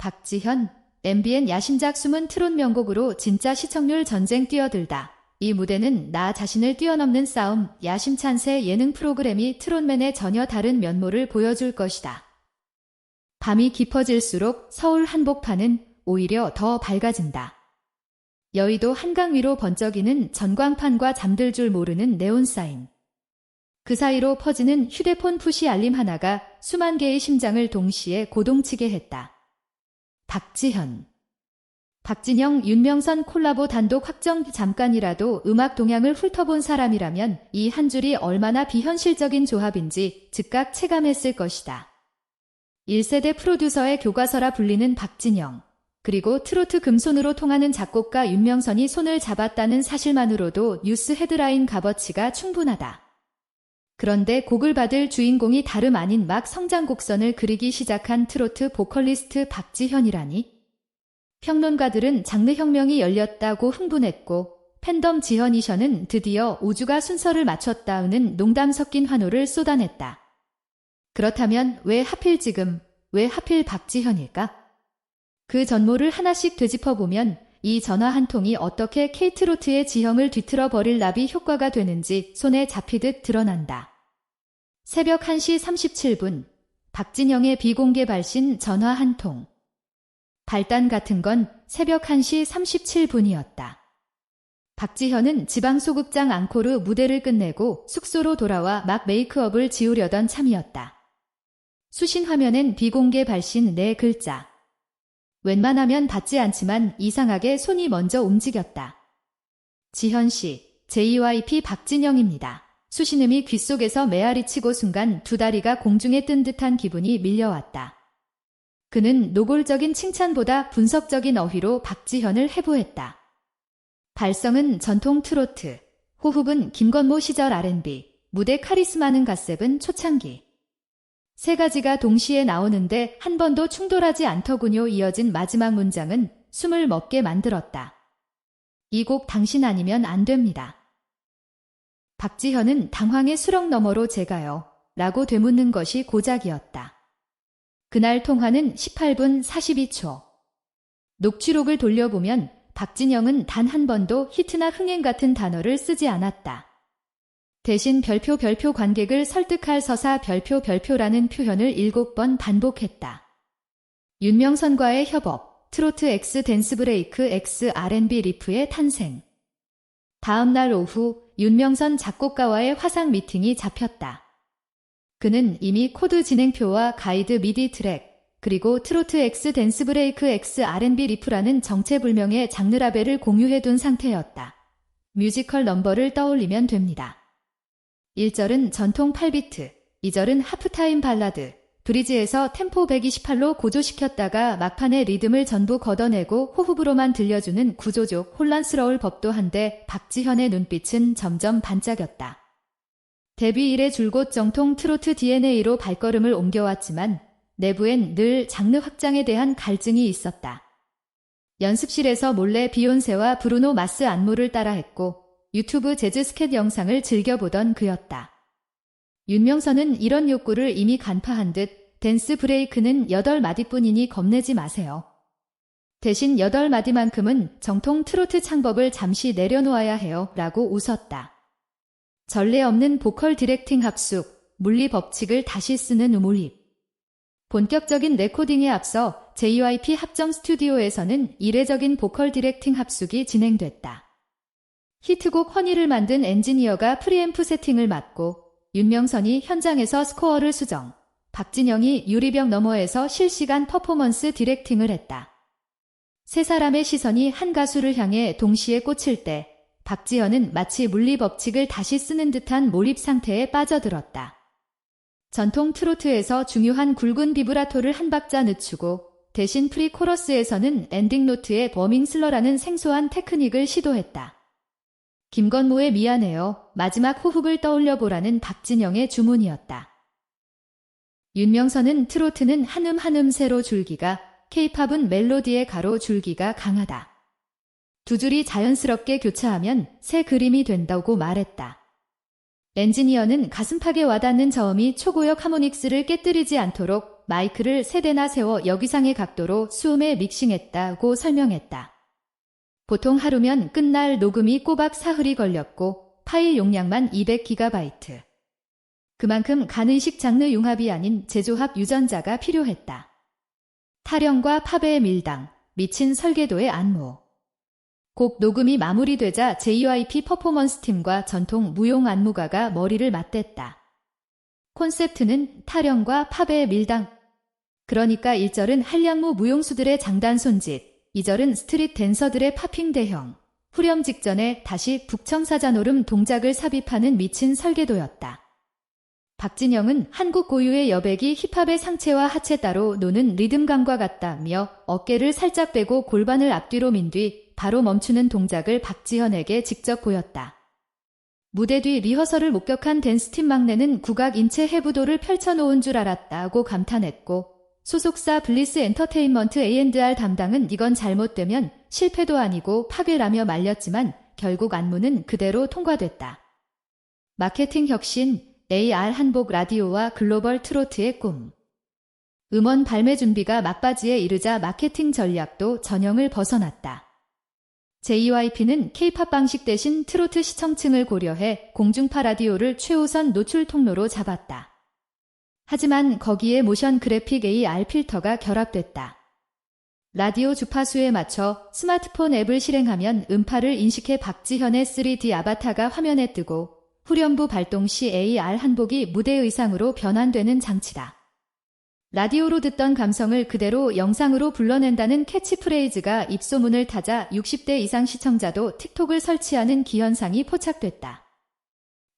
박지현, MBN 야심작 숨은 트롯 명곡으로 진짜 시청률 전쟁 뛰어들다. 이 무대는 나 자신을 뛰어넘는 싸움, 야심찬 새 예능 프로그램이 트롯맨의 전혀 다른 면모를 보여줄 것이다. 밤이 깊어질수록 서울 한복판은 오히려 더 밝아진다. 여의도 한강 위로 번쩍이는 전광판과 잠들 줄 모르는 네온사인. 그 사이로 퍼지는 휴대폰 푸시 알림 하나가 수만 개의 심장을 동시에 고동치게 했다. 박지현. 박진영, 윤명선 콜라보 단독 확정 잠깐이라도 음악 동향을 훑어본 사람이라면 이 한 줄이 얼마나 비현실적인 조합인지 즉각 체감했을 것이다. 1세대 프로듀서의 교과서라 불리는 박진영. 그리고 트로트 금손으로 통하는 작곡가 윤명선이 손을 잡았다는 사실만으로도 뉴스 헤드라인 값어치가 충분하다. 그런데 곡을 받을 주인공이 다름 아닌 막 성장 곡선을 그리기 시작한 트로트 보컬리스트 박지현이라니? 평론가들은 장르 혁명이 열렸다고 흥분했고 팬덤 지현이션은 드디어 우주가 순서를 맞췄다는 농담 섞인 환호를 쏟아냈다. 그렇다면 왜 하필 지금, 왜 하필 박지현일까? 그 전모를 하나씩 되짚어보면 이 전화 한 통이 어떻게 케이트로트의 지형을 뒤틀어 버릴 나비 효과가 되는지 손에 잡히듯 드러난다. 새벽 1시 37분 박진영의 비공개 발신 전화 한 통. 발단 같은 건 새벽 1시 37분이었다. 박지현은 지방 소극장 앙코르 무대를 끝내고 숙소로 돌아와 막 메이크업을 지우려던 참이었다. 수신 화면엔 비공개 발신 네 글자. 웬만하면 받지 않지만 이상하게 손이 먼저 움직였다. 지현 씨, JYP 박진영입니다. 수신음이 귓속에서 메아리 치고 순간 두 다리가 공중에 뜬 듯한 기분이 밀려왔다. 그는 노골적인 칭찬보다 분석적인 어휘로 박지현을 해부했다. 발성은 전통 트로트, 호흡은 김건모 시절 R&B, 무대 카리스마는 갓셉은 초창기. 세 가지가 동시에 나오는데 한 번도 충돌하지 않더군요. 이어진 마지막 문장은 숨을 먹게 만들었다. 이 곡 당신 아니면 안 됩니다. 박지현은 당황의 수렁 너머로 제가요. 라고 되묻는 것이 고작이었다. 그날 통화는 18분 42초. 녹취록을 돌려보면 박진영은 단 한 번도 히트나 흥행 같은 단어를 쓰지 않았다. 대신 별표 별표 관객을 설득할 서사 별표 별표라는 표현을 일곱 번 반복했다. 윤명선과의 협업, 트로트 X 댄스 브레이크 X R&B 리프의 탄생. 다음 날 오후 윤명선 작곡가와의 화상 미팅이 잡혔다. 그는 이미 코드 진행표와 가이드 미디 트랙, 그리고 트로트 X 댄스 브레이크 X R&B 리프라는 정체불명의 장르 라벨을 공유해둔 상태였다. 뮤지컬 넘버를 떠올리면 됩니다. 1절은 전통 8비트, 2절은 하프타임 발라드, 브리지에서 템포 128로 고조시켰다가 막판에 리듬을 전부 걷어내고 호흡으로만 들려주는 구조적 혼란스러울 법도 한데 박지현의 눈빛은 점점 반짝였다. 데뷔 이래 줄곧 정통 트로트 DNA로 발걸음을 옮겨왔지만 내부엔 늘 장르 확장에 대한 갈증이 있었다. 연습실에서 몰래 비욘세와 브루노 마스 안무를 따라했고 유튜브 재즈 스캣 영상을 즐겨보던 그였다. 윤명선은 이런 욕구를 이미 간파한 듯 댄스 브레이크는 8마디뿐이니 겁내지 마세요. 대신 8마디만큼은 정통 트로트 창법을 잠시 내려놓아야 해요 라고 웃었다. 전례 없는 보컬 디렉팅 합숙, 물리 법칙을 다시 쓰는 우물힙. 본격적인 레코딩에 앞서 JYP 합정 스튜디오에서는 이례적인 보컬 디렉팅 합숙이 진행됐다. 히트곡 허니를 만든 엔지니어가 프리앰프 세팅을 맡고 윤명선이 현장에서 스코어를 수정, 박진영이 유리병 너머에서 실시간 퍼포먼스 디렉팅을 했다. 세 사람의 시선이 한 가수를 향해 동시에 꽂힐 때 박지현은 마치 물리 법칙을 다시 쓰는 듯한 몰입 상태에 빠져들었다. 전통 트로트에서 중요한 굵은 비브라토를 한 박자 늦추고 대신 프리 코러스에서는 엔딩 노트의 버밍 슬러라는 생소한 테크닉을 시도했다. 김건모의 미안해요. 마지막 호흡을 떠올려 보라는 박진영의 주문이었다. 윤명선은 트로트는 한음 한음 세로 줄기가, 케이팝은 멜로디의 가로 줄기가 강하다. 두 줄이 자연스럽게 교차하면 새 그림이 된다고 말했다. 엔지니어는 가슴팍에 와닿는 저음이 초고역 하모닉스를 깨뜨리지 않도록 마이크를 세 대나 세워 여기상의 각도로 수음에 믹싱했다고 설명했다. 보통 하루면 끝날 녹음이 꼬박 사흘이 걸렸고 파일 용량만 200GB. 그만큼 가는식 장르 융합이 아닌 재조합 유전자가 필요했다. 타령과 팝의 밀당, 미친 설계도의 안무. 곡 녹음이 마무리되자 JYP 퍼포먼스 팀과 전통 무용 안무가가 머리를 맞댔다. 콘셉트는 타령과 팝의 밀당. 그러니까 1절은 한량무 무용수들의 장단 손짓, 2절은 스트릿 댄서들의 팝핑 대형, 후렴 직전에 다시 북청사자노름 동작을 삽입하는 미친 설계도였다. 박진영은 한국 고유의 여백이 힙합의 상체와 하체 따로 노는 리듬감과 같다며 어깨를 살짝 빼고 골반을 앞뒤로 민 뒤 바로 멈추는 동작을 박지현에게 직접 보였다. 무대 뒤 리허설을 목격한 댄스팀 막내는 국악 인체 해부도를 펼쳐놓은 줄 알았다고 감탄했고 소속사 블리스 엔터테인먼트 A&R 담당은 이건 잘못되면 실패도 아니고 파괴라며 말렸지만 결국 안무는 그대로 통과됐다. 마케팅 혁신 AR 한복 라디오와 글로벌 트로트의 꿈 음원 발매 준비가 막바지에 이르자 마케팅 전략도 전형을 벗어났다. JYP는 K-팝 방식 대신 트로트 시청층을 고려해 공중파 라디오를 최우선 노출 통로로 잡았다. 하지만 거기에 모션 그래픽 AR 필터가 결합됐다. 라디오 주파수에 맞춰 스마트폰 앱을 실행하면 음파를 인식해 박지현의 3D 아바타가 화면에 뜨고 후렴부 발동 시 AR 한복이 무대 의상으로 변환되는 장치다. 라디오로 듣던 감성을 그대로 영상으로 불러낸다는 캐치프레이즈가 입소문을 타자 60대 이상 시청자도 틱톡을 설치하는 기현상이 포착됐다.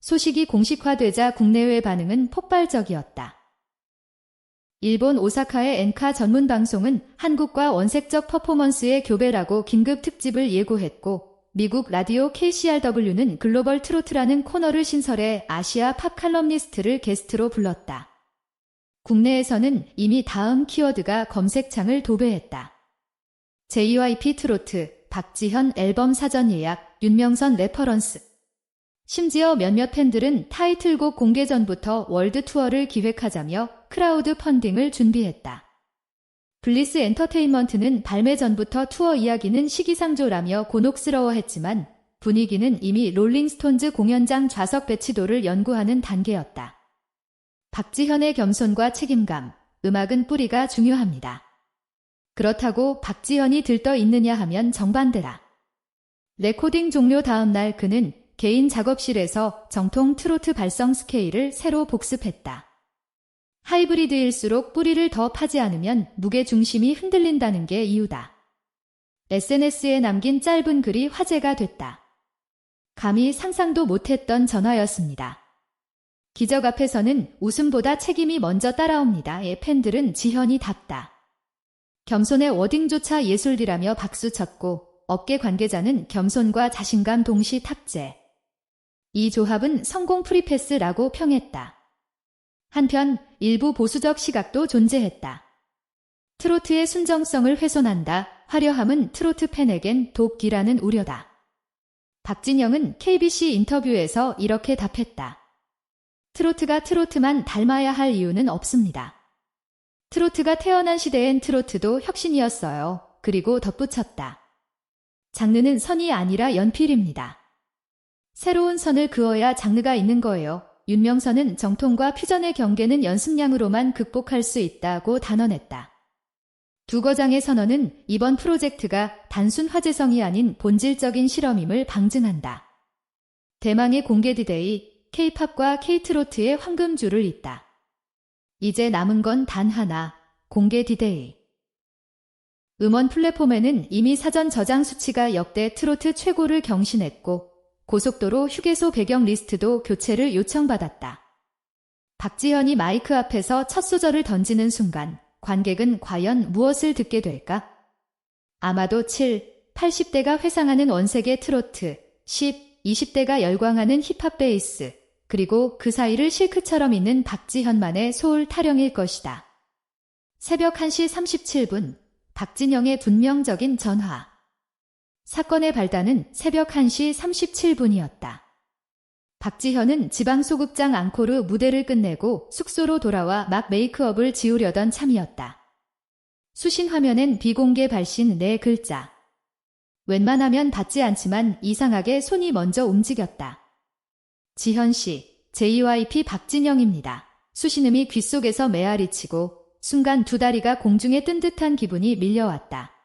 소식이 공식화되자 국내외 반응은 폭발적이었다. 일본 오사카의 엔카 전문 방송은 한국과 원색적 퍼포먼스의 교배라고 긴급 특집을 예고했고 미국 라디오 KCRW는 글로벌 트로트라는 코너를 신설해 아시아 팝 칼럼니스트를 게스트로 불렀다. 국내에서는 이미 다음 키워드가 검색창을 도배했다. JYP 트로트, 박지현 앨범 사전 예약, 윤명선 레퍼런스. 심지어 몇몇 팬들은 타이틀곡 공개 전부터 월드 투어를 기획하자며 크라우드 펀딩을 준비했다. 블리스 엔터테인먼트는 발매 전부터 투어 이야기는 시기상조라며 곤혹스러워했지만 분위기는 이미 롤링스톤즈 공연장 좌석 배치도를 연구하는 단계였다. 박지현의 겸손과 책임감, 음악은 뿌리가 중요합니다. 그렇다고 박지현이 들떠 있느냐 하면 정반대라. 레코딩 종료 다음 날 그는 개인 작업실에서 정통 트로트 발성 스케일을 새로 복습했다. 하이브리드일수록 뿌리를 더 파지 않으면 무게 중심이 흔들린다는 게 이유다. SNS에 남긴 짧은 글이 화제가 됐다. 감히 상상도 못했던 전화였습니다. 기적 앞에서는 웃음보다 책임이 먼저 따라옵니다의 팬들은 지현이 답다. 겸손의 워딩조차 예술이라며 박수쳤고 업계 관계자는 겸손과 자신감 동시 탑재. 이 조합은 성공 프리패스라고 평했다. 한편 일부 보수적 시각도 존재했다. 트로트의 순정성을 훼손한다. 화려함은 트로트 팬에겐 돕기라는 우려다. 박진영은 KBC 인터뷰에서 이렇게 답했다. 트로트가 트로트만 닮아야 할 이유는 없습니다. 트로트가 태어난 시대엔 트로트도 혁신이었어요. 그리고 덧붙였다. 장르는 선이 아니라 연필입니다. 새로운 선을 그어야 장르가 있는 거예요. 윤명선은 정통과 퓨전의 경계는 연습량으로만 극복할 수 있다고 단언했다. 두 거장의 선언은 이번 프로젝트가 단순 화제성이 아닌 본질적인 실험임을 방증한다. 대망의 공개 디데이, K-팝과 K-트로트의 황금줄을 잇다. 이제 남은 건 단 하나, 공개 디데이. 음원 플랫폼에는 이미 사전 저장 수치가 역대 트로트 최고를 경신했고 고속도로 휴게소 배경 리스트도 교체를 요청받았다. 박지현이 마이크 앞에서 첫 소절을 던지는 순간 관객은 과연 무엇을 듣게 될까? 아마도 7, 80대가 회상하는 원색의 트로트, 10, 20대가 열광하는 힙합 베이스, 그리고 그 사이를 실크처럼 있는 박지현만의 소울 타령일 것이다. 새벽 1시 37분, 박진영의 분명적인 전화. 사건의 발단은 새벽 1시 37분이었다. 박지현은 지방소극장 앙코르 무대를 끝내고 숙소로 돌아와 막 메이크업을 지우려던 참이었다. 수신 화면엔 비공개 발신 네 글자. 웬만하면 받지 않지만 이상하게 손이 먼저 움직였다. 지현 씨, JYP 박진영입니다. 수신음이 귓속에서 메아리치고 순간 두 다리가 공중에 뜬 듯한 기분이 밀려왔다.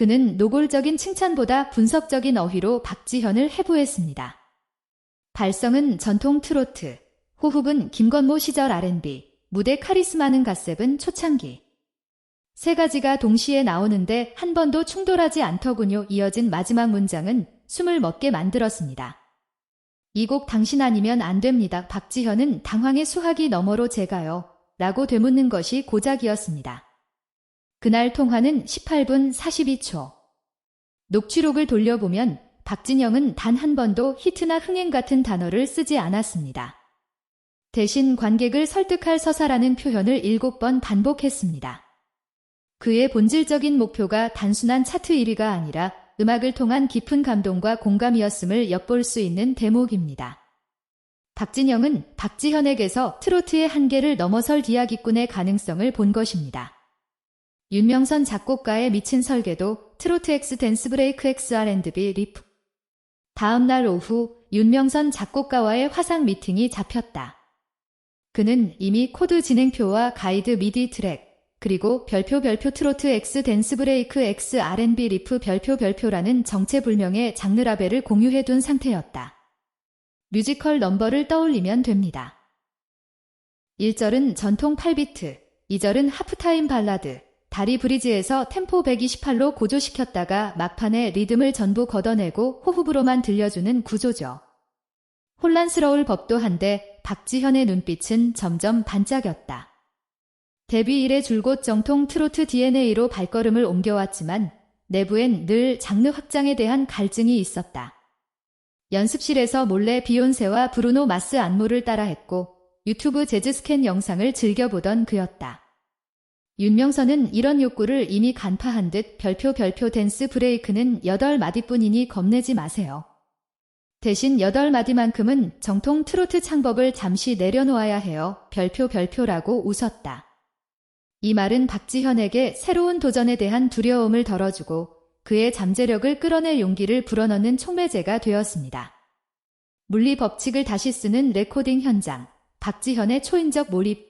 그는 노골적인 칭찬보다 분석적인 어휘로 박지현을 해부했습니다. 발성은 전통 트로트, 호흡은 김건모 시절 R&B, 무대 카리스마는 갓셉은 초창기. 세 가지가 동시에 나오는데 한 번도 충돌하지 않더군요. 이어진 마지막 문장은 숨을 먹게 만들었습니다. 이 곡 당신 아니면 안 됩니다. 박지현은 당황의 수학이 너머로 제가요. 라고 되묻는 것이 고작이었습니다. 그날 통화는 18분 42초. 녹취록을 돌려보면 박진영은 단 한 번도 히트나 흥행 같은 단어를 쓰지 않았습니다. 대신 관객을 설득할 서사라는 표현을 7번 반복했습니다. 그의 본질적인 목표가 단순한 차트 1위가 아니라 음악을 통한 깊은 감동과 공감이었음을 엿볼 수 있는 대목입니다. 박진영은 박지현에게서 트로트의 한계를 넘어설 디아기꾼의 가능성을 본 것입니다. 윤명선 작곡가의 미친 설계도 트로트 X 댄스 브레이크 X R&B 리프 다음 날 오후 윤명선 작곡가와의 화상 미팅이 잡혔다. 그는 이미 코드 진행표와 가이드 미디 트랙, 그리고 별표 별표 트로트 X 댄스 브레이크 X R&B 리프 별표 별표라는 정체불명의 장르 라벨을 공유해둔 상태였다. 뮤지컬 넘버를 떠올리면 됩니다. 1절은 전통 8비트, 2절은 하프타임 발라드, 다리 브리지에서 템포 128로 고조시켰다가 막판에 리듬을 전부 걷어내고 호흡으로만 들려주는 구조죠. 혼란스러울 법도 한데 박지현의 눈빛은 점점 반짝였다. 데뷔 이래 줄곧 정통 트로트 DNA로 발걸음을 옮겨왔지만 내부엔 늘 장르 확장에 대한 갈증이 있었다. 연습실에서 몰래 비욘세와 브루노 마스 안무를 따라했고 유튜브 재즈 스캔 영상을 즐겨보던 그였다. 윤명선은 이런 욕구를 이미 간파한 듯 별표 별표 댄스 브레이크는 8마디뿐이니 겁내지 마세요. 대신 8마디만큼은 정통 트로트 창법을 잠시 내려놓아야 해요. 별표 별표라고 웃었다. 이 말은 박지현에게 새로운 도전에 대한 두려움을 덜어주고 그의 잠재력을 끌어낼 용기를 불어넣는 촉매제가 되었습니다. 물리 법칙을 다시 쓰는 레코딩 현장, 박지현의 초인적 몰입.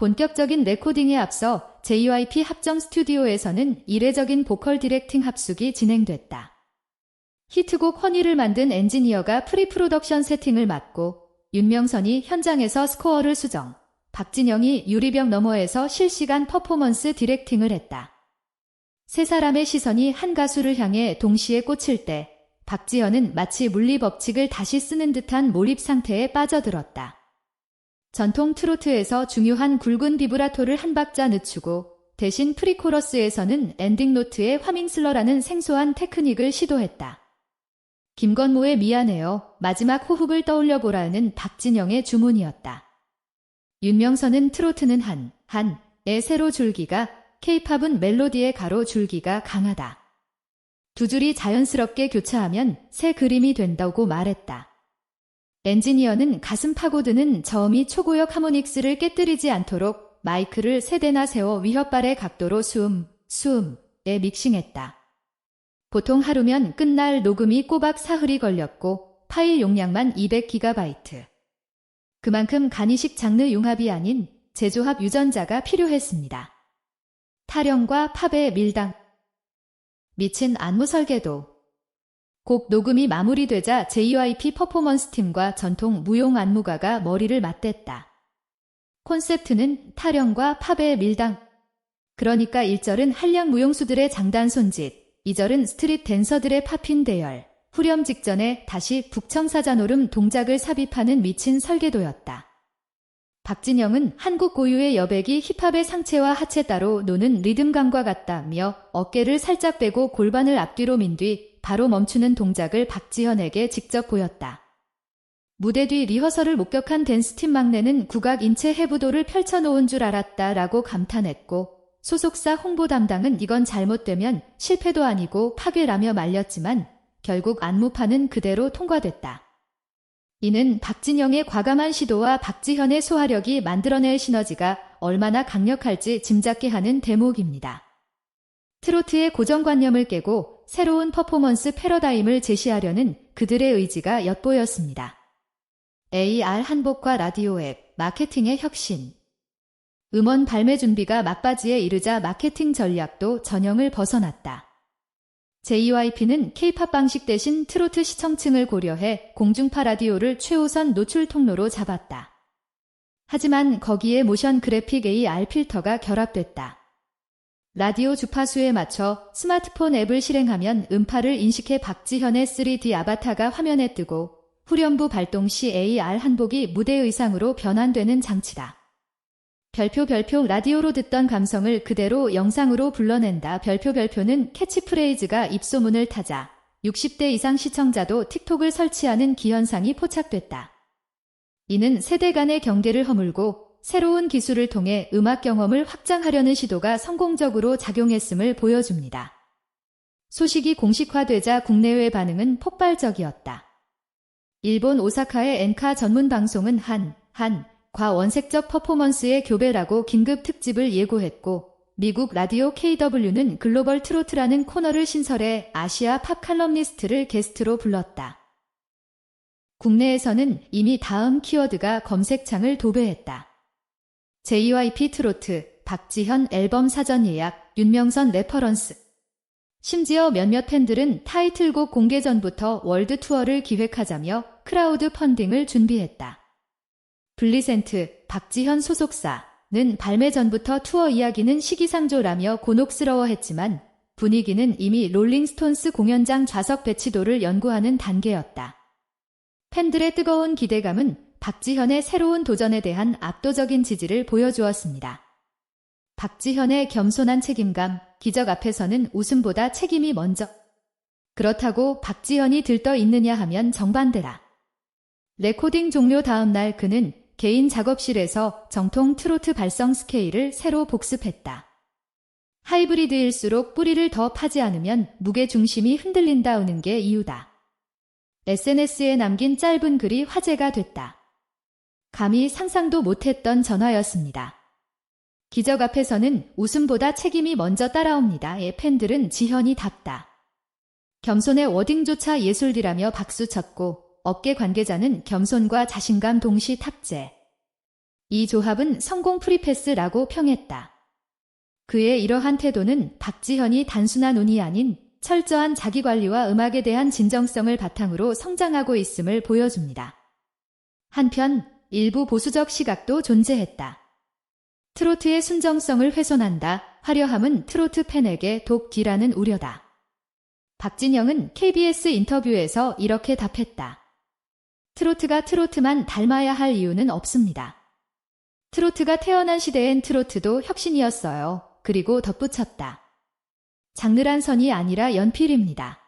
본격적인 레코딩에 앞서 JYP 합정 스튜디오에서는 이례적인 보컬 디렉팅 합숙이 진행됐다. 히트곡 허니를 만든 엔지니어가 프리 프로덕션 세팅을 맡고 윤명선이 현장에서 스코어를 수정, 박진영이 유리병 너머에서 실시간 퍼포먼스 디렉팅을 했다. 세 사람의 시선이 한 가수를 향해 동시에 꽂힐 때 박지현은 마치 물리 법칙을 다시 쓰는 듯한 몰입 상태에 빠져들었다. 전통 트로트에서 중요한 굵은 비브라토를 한 박자 늦추고 대신 프리코러스에서는 엔딩 노트의 화밍슬러라는 생소한 테크닉을 시도했다. 김건모의 미안해요. 마지막 호흡을 떠올려 보라는 박진영의 주문이었다. 윤명선은 트로트는 한, 한의 세로 줄기가, 케이팝은 멜로디의 가로 줄기가 강하다. 두 줄이 자연스럽게 교차하면 새 그림이 된다고 말했다. 엔지니어는 가슴 파고드는 저음이 초고역 하모닉스를 깨뜨리지 않도록 마이크를 세 대나 세워 위협발의 각도로 수음, 수음에 믹싱했다. 보통 하루면 끝날 녹음이 꼬박 사흘이 걸렸고 파일 용량만 200GB. 그만큼 간이식 장르 융합이 아닌 제조합 유전자가 필요했습니다. 타령과 팝의 밀당. 미친 안무 설계도. 곡 녹음이 마무리되자 JYP 퍼포먼스 팀과 전통 무용 안무가가 머리를 맞댔다. 콘셉트는 타령과 팝의 밀당. 그러니까 1절은 한량 무용수들의 장단 손짓, 2절은 스트릿 댄서들의 팝핀 대열, 후렴 직전에 다시 북청사자노름 동작을 삽입하는 미친 설계도였다. 박진영은 한국 고유의 여백이 힙합의 상체와 하체 따로 노는 리듬감과 같다며 어깨를 살짝 빼고 골반을 앞뒤로 민 뒤 바로 멈추는 동작을 박지현에게 직접 보였다. 무대 뒤 리허설을 목격한 댄스팀 막내는 국악 인체 해부도를 펼쳐놓은 줄 알았다 라고 감탄했고 소속사 홍보 담당은 이건 잘못되면 실패도 아니고 파괴라며 말렸지만 결국 안무판은 그대로 통과됐다. 이는 박진영의 과감한 시도와 박지현의 소화력이 만들어낼 시너지가 얼마나 강력할지 짐작게 하는 대목입니다. 트로트의 고정관념을 깨고 새로운 퍼포먼스 패러다임을 제시하려는 그들의 의지가 엿보였습니다. AR 한복과 라디오 앱, 마케팅의 혁신. 음원 발매 준비가 막바지에 이르자 마케팅 전략도 전형을 벗어났다. JYP는 K-팝 방식 대신 트로트 시청층을 고려해 공중파 라디오를 최우선 노출 통로로 잡았다. 하지만 거기에 모션 그래픽 AR 필터가 결합됐다. 라디오 주파수에 맞춰 스마트폰 앱을 실행하면 음파를 인식해 박지현의 3D 아바타가 화면에 뜨고 후렴부 발동 시 AR 한복이 무대 의상으로 변환되는 장치다. 별표 별표 라디오로 듣던 감성을 그대로 영상으로 불러낸다. 별표 별표는 캐치프레이즈가 입소문을 타자 60대 이상 시청자도 틱톡을 설치하는 기현상이 포착됐다. 이는 세대 간의 경계를 허물고 새로운 기술을 통해 음악 경험을 확장하려는 시도가 성공적으로 작용했음을 보여줍니다. 소식이 공식화되자 국내외 반응은 폭발적이었다. 일본 오사카의 엔카 전문 방송은 한, 한, 과 원색적 퍼포먼스의 교배라고 긴급 특집을 예고했고, 미국 라디오 KW는 글로벌 트로트라는 코너를 신설해 아시아 팝 칼럼니스트를 게스트로 불렀다. 국내에서는 이미 다음 키워드가 검색창을 도배했다. JYP 트로트, 박지현 앨범 사전 예약, 윤명선 레퍼런스. 심지어 몇몇 팬들은 타이틀곡 공개 전부터 월드 투어를 기획하자며 크라우드 펀딩을 준비했다. 블리센트, 박지현 소속사는 발매 전부터 투어 이야기는 시기상조라며 곤혹스러워했지만 분위기는 이미 롤링스톤스 공연장 좌석 배치도를 연구하는 단계였다. 팬들의 뜨거운 기대감은 박지현의 새로운 도전에 대한 압도적인 지지를 보여주었습니다. 박지현의 겸손한 책임감, 기적 앞에서는 웃음보다 책임이 먼저. 그렇다고 박지현이 들떠 있느냐 하면 정반대라. 레코딩 종료 다음 날 그는 개인 작업실에서 정통 트로트 발성 스케일을 새로 복습했다. 하이브리드일수록 뿌리를 더 파지 않으면 무게 중심이 흔들린다우는 게 이유다. SNS에 남긴 짧은 글이 화제가 됐다. 감히 상상도 못했던 전화였습니다. 기적 앞에서는 웃음보다 책임이 먼저 따라옵니다의 팬들은 지현이 답다. 겸손의 워딩조차 예술이라며 박수쳤고 업계 관계자는 겸손과 자신감 동시 탑재. 이 조합은 성공 프리패스라고 평했다. 그의 이러한 태도는 박지현이 단순한 운이 아닌 철저한 자기관리와 음악에 대한 진정성을 바탕으로 성장하고 있음을 보여줍니다. 한편 일부 보수적 시각도 존재했다. 트로트의 순정성을 훼손한다. 화려함은 트로트 팬에게 독기라는 우려다. 박진영은 KBS 인터뷰에서 이렇게 답했다. 트로트가 트로트만 닮아야 할 이유는 없습니다. 트로트가 태어난 시대엔 트로트도 혁신이었어요. 그리고 덧붙였다. 장르란 선이 아니라 연필입니다.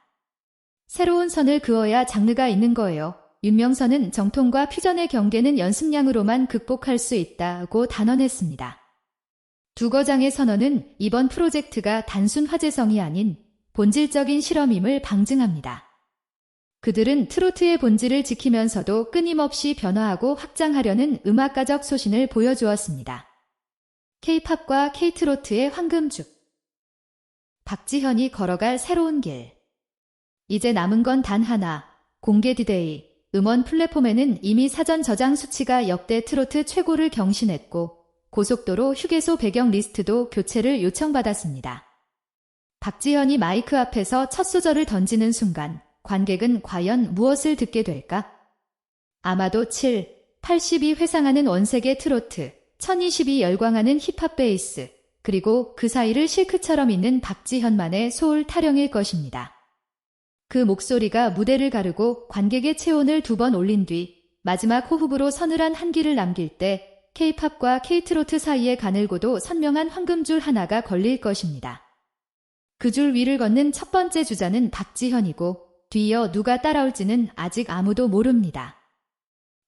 새로운 선을 그어야 장르가 있는 거예요. 윤명선은 정통과 퓨전의 경계는 연습량으로만 극복할 수 있다고 단언했습니다. 두 거장의 선언은 이번 프로젝트가 단순 화제성이 아닌 본질적인 실험임을 방증합니다. 그들은 트로트의 본질을 지키면서도 끊임없이 변화하고 확장하려는 음악가적 소신을 보여주었습니다. K-팝과 K-트로트의 황금죽 박지현이 걸어갈 새로운 길 이제 남은 건 단 하나 공개 디데이 음원 플랫폼에는 이미 사전 저장 수치가 역대 트로트 최고를 경신했고 고속도로 휴게소 배경 리스트도 교체를 요청받았습니다. 박지현이 마이크 앞에서 첫 소절을 던지는 순간 관객은 과연 무엇을 듣게 될까? 아마도 7, 80이 회상하는 원색의 트로트, 1020이 열광하는 힙합 베이스, 그리고 그 사이를 실크처럼 있는 박지현만의 소울 타령일 것입니다. 그 목소리가 무대를 가르고 관객의 체온을 두 번 올린 뒤 마지막 호흡으로 서늘한 한기를 남길 때 K-팝과 K-트로트 사이에 가늘고도 선명한 황금줄 하나가 걸릴 것입니다. 그 줄 위를 걷는 첫 번째 주자는 박지현이고 뒤이어 누가 따라올지는 아직 아무도 모릅니다.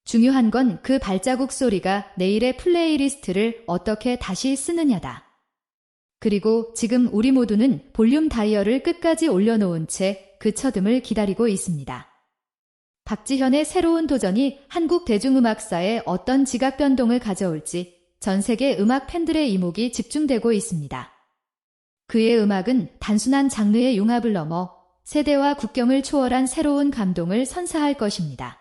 중요한 건 그 발자국 소리가 내일의 플레이리스트를 어떻게 다시 쓰느냐다. 그리고 지금 우리 모두는 볼륨 다이얼을 끝까지 올려놓은 채 그 첫음을 기다리고 있습니다. 박지현의 새로운 도전이 한국 대중음악사에 어떤 지각 변동을 가져올지 전 세계 음악 팬들의 이목이 집중되고 있습니다. 그의 음악은 단순한 장르의 융합을 넘어 세대와 국경을 초월한 새로운 감동을 선사할 것입니다.